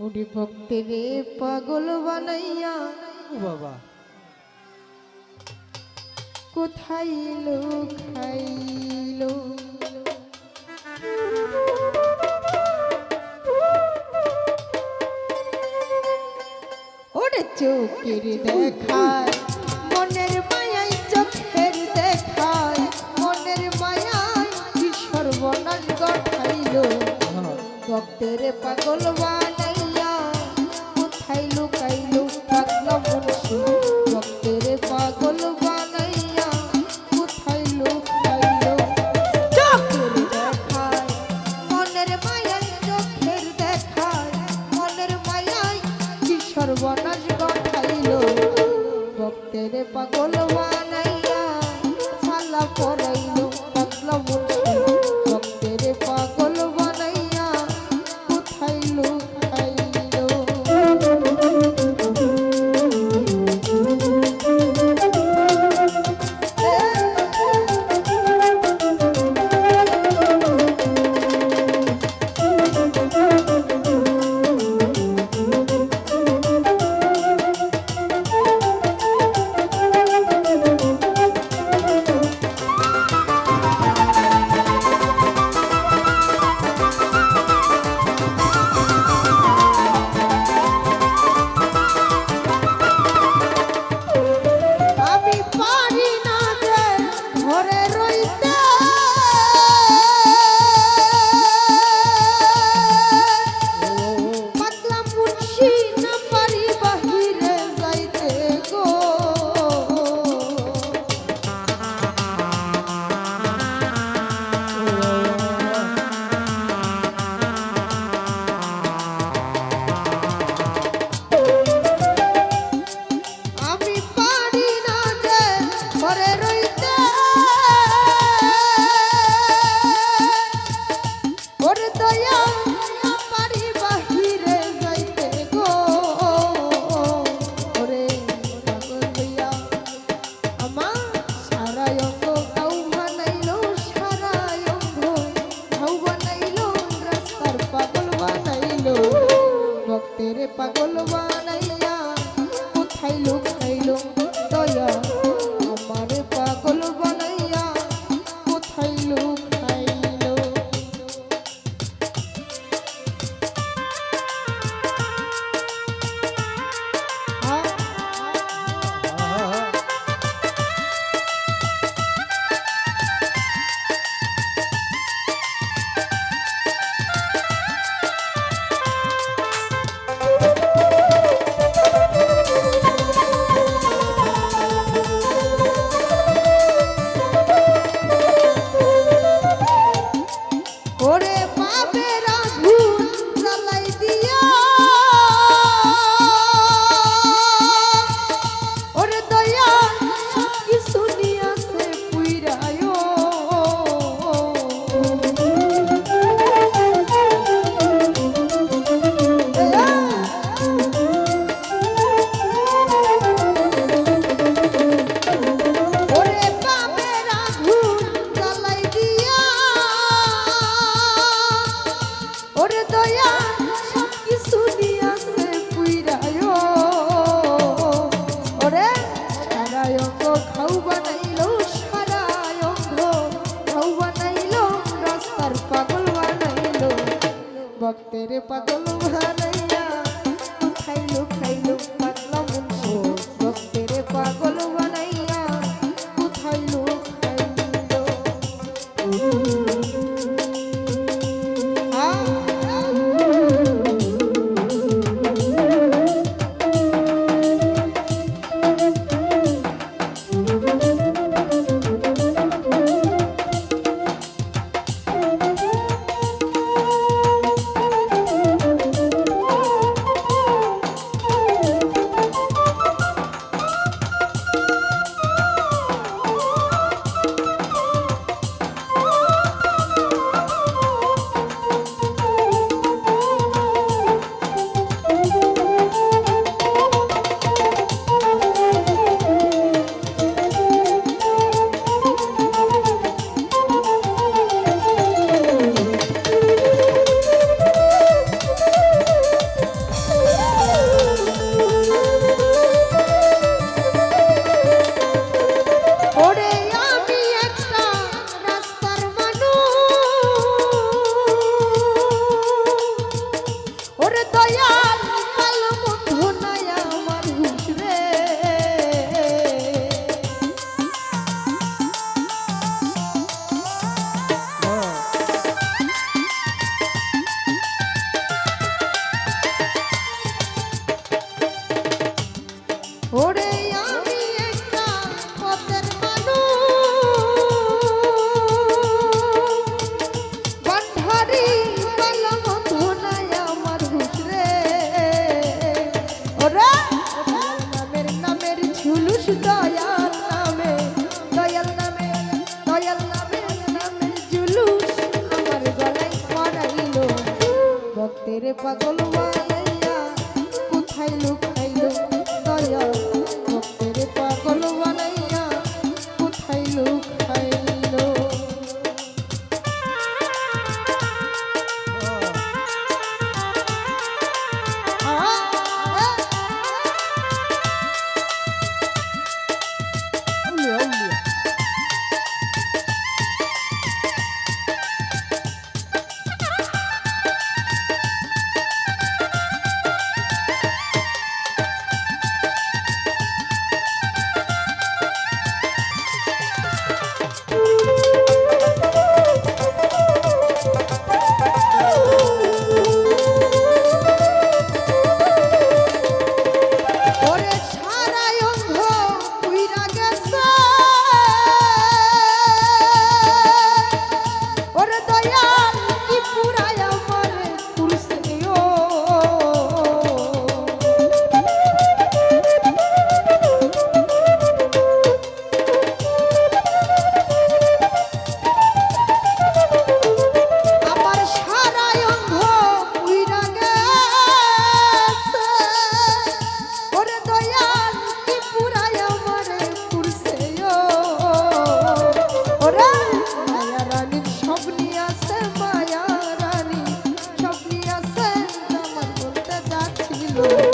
উড়ি ভক্তি রে পাগল বানাইয়া। বাবা। কোথায় খাইলো? ওরে চোখের দেখায় মনের মায়াই চোখের দেখায় মনের মায়াই সর্বনাশ গঠাইলো হ্যাঁ। ভক্তের পাগল বানাই খাইলো খাইলো পাগলা মন শুরু तेरे पगल তেরে পাগল লুক Oh.